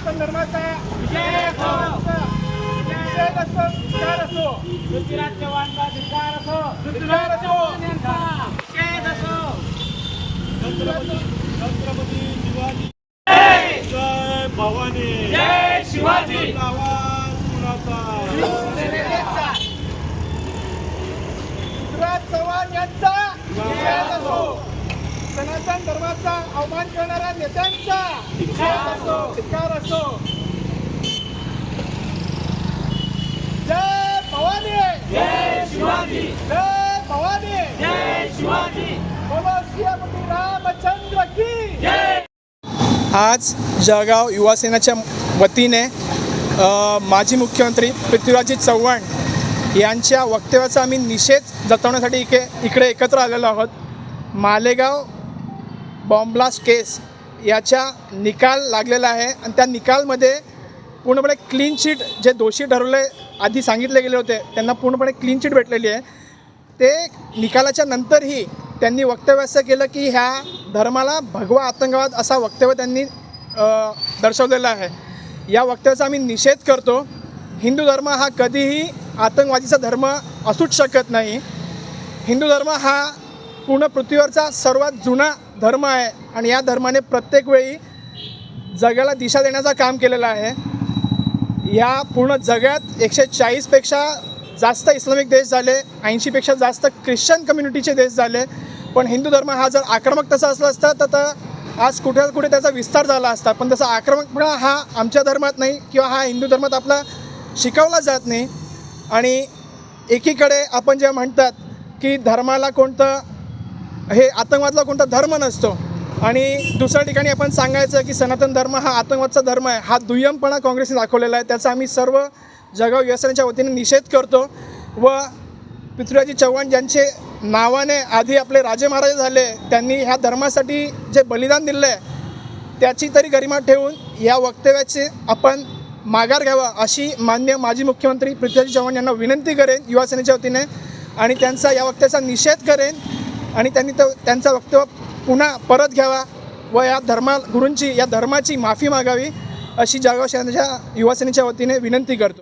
सनातन धर्माचा विजय असो. विचार असो. पृथ्वीराज चव्हाणचा धिकार असो. धिकार असो निषेध असो. छत्रपती शिवाजी. जय भवानी. जय शिवाजी. आवाज कुणाचा पृथ्वीराज चव्हाण यांचा विजय असो. सनातन धर्माचा अवमान करणाऱ्या नेत्यांचा धिक्कार असो. जय भवानी. जय शिवाजी. जय भवानी. जय शिवाजी. रामचंद्र की. जय. आज जळगाव युवा सेनेच्या वतीने माजी मुख्यमंत्री पृथ्वीराजी चव्हाण यांच्या वक्तव्याचा आम्ही निषेध जतवण्यासाठी इके इकडे एकत्र आलेलो आहोत. मालेगाव बॉम्ब्लास्ट केस याच्या निकाल लागलेला आहे. आणि त्या निकालमध्ये पूर्णपणे क्लीन चिट जे दोषी ठरवले आधी सांगितले गेले होते त्यांना पूर्णपणे क्लीन चिट भेटलेली आहे. ते निकालाच्या नंतरही त्यांनी वक्तव्य असं केलं की ह्या धर्माला भगवा आतंकवाद असा वक्तव्य त्यांनी दर्शवलेलं आहे. या वक्तव्याचा आम्ही निषेध करतो. हिंदू धर्म हा कधीही आतंकवादीचा धर्म असूच शकत नाही. हिंदू धर्म हा पूर्ण पृथ्वीवरचा सर्वात जुना धर्म आहे. आणि या धर्माने प्रत्येक वेळी जगाला दिशा देण्याचं काम केलेलं आहे. या पूर्ण जगात एकशे चाळीसपेक्षा जास्त इस्लामिक देश झाले ऐंशीपेक्षा जास्त ख्रिश्चन कम्युनिटीचे देश झाले. पण हिंदू धर्म हा जर आक्रमक तसा असला असता तर तर आज कुठे कुठे त्याचा विस्तार झाला असता. पण तसा आक्रमकपणा हा आमच्या धर्मात नाही किंवा हा हिंदू धर्मात आपला शिकवला जात नाही. आणि एकीकडे आपण जे म्हणतात की धर्माला कोणतं हे आतंकवादला कोणता धर्म नसतो. आणि दुसऱ्या ठिकाणी आपण सांगायचं की सनातन धर्म हा आतंकवादचा धर्म आहे. हा दुय्यमपणा काँग्रेसने दाखवलेला आहे. त्याचा आम्ही सर्व जगाव व्यसनाच्या वतीने निषेध करतो व पृथ्वीराजी चव्हाण ज्यांचे नावाने आधी आपले राजे महाराज झाले त्यांनी ह्या धर्मासाठी जे बलिदान दिलं आहे त्याची तरी गरिमा ठेवून या वक्तव्याचे आपण माघार घ्यावा अशी मान्य माजी मुख्यमंत्री पृथ्वीराज चव्हाण यांना विनंती करेन युवासेनेच्या वतीने. आणि त्यांचा या वक्त्याचा निषेध करेन. आणि त्यांनी तो त्यांचा वक्तव्य पुन्हा परत घ्यावा व या धर्मा गुरूंची या धर्माची माफी मागावी अशी जळगाव शहराच्या वतीने विनंती करतो.